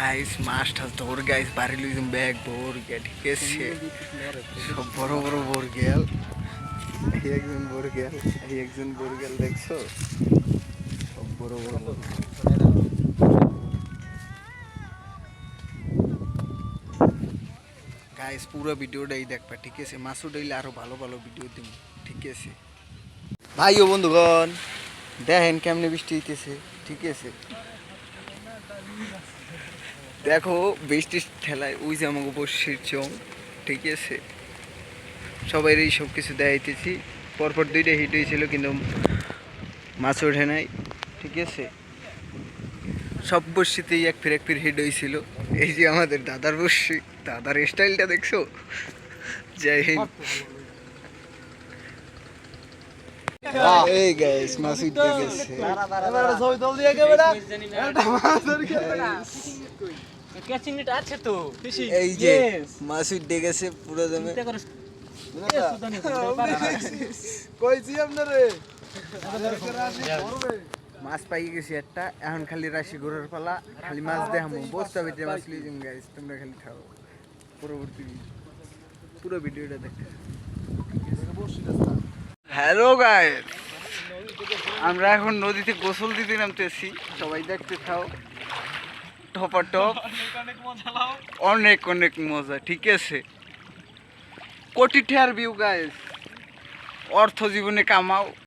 Guys মাছটা ধর guys বাড়ি লইছুম ব্যাগ ভর গে ঠিক আছে সব বড় বড় ভর গেল এই একজন ভর গেল এই একজন ভর গেল দেখছ? সব বড় বড় গাইস পুরো ভিডিওটাই দেখবা, ঠিক আছে? মাসুদ হইলে আরও ভালো ভালো ভিডিও দিব ঠিক আছে? ভাই ও বন্ধুগণ, দেখেন কেমনে বৃষ্টি হইতেছে, ঠিক আছে? দেখো বৃষ্টির ঠেলায় ওই যে আমাকে বসির চং ঠিক আছে? সবাই এই সব কিছু দেখাইতেছি। পরপর দুইটা হিট হয়েছিল কিন্তু মাছ ওঠে নাই, ঠিক আছে? সব বর্ষিতেই এক ফির এক ফির হিট হয়েছিল এই যে আমাদের দাদার বর্ষি দাদার স্টাইলটা দেখছ? জয় হিন্দ এই গাইস মাছ উঠতে গেছে ক্যাচিংটা আছে তো? এই যে মাছ উঠতে গেছে পুরো দমে চিন্তা করে এ, সুদানি ধরতে পারে না। মাছ পাই গেছি একটা এখন খালি রাশি ঘোরার পালা খালি মাছ দেখামো বস্তা বেটে মাছ লিয়ে গাইস তোমরা খালি খাও। পরবর্তী পুরো ভিডিওটা দেখ। Hello guys. আমরা এখন নদীতে গোসল দিতে নামতেছি। সবাই দেখতে থাও। টপা টপ অনেক অনেক মজা, ঠিক আছে? কোটি ঠেয়ার ভিউ গায়েস অর্থ জীবনে কামাও।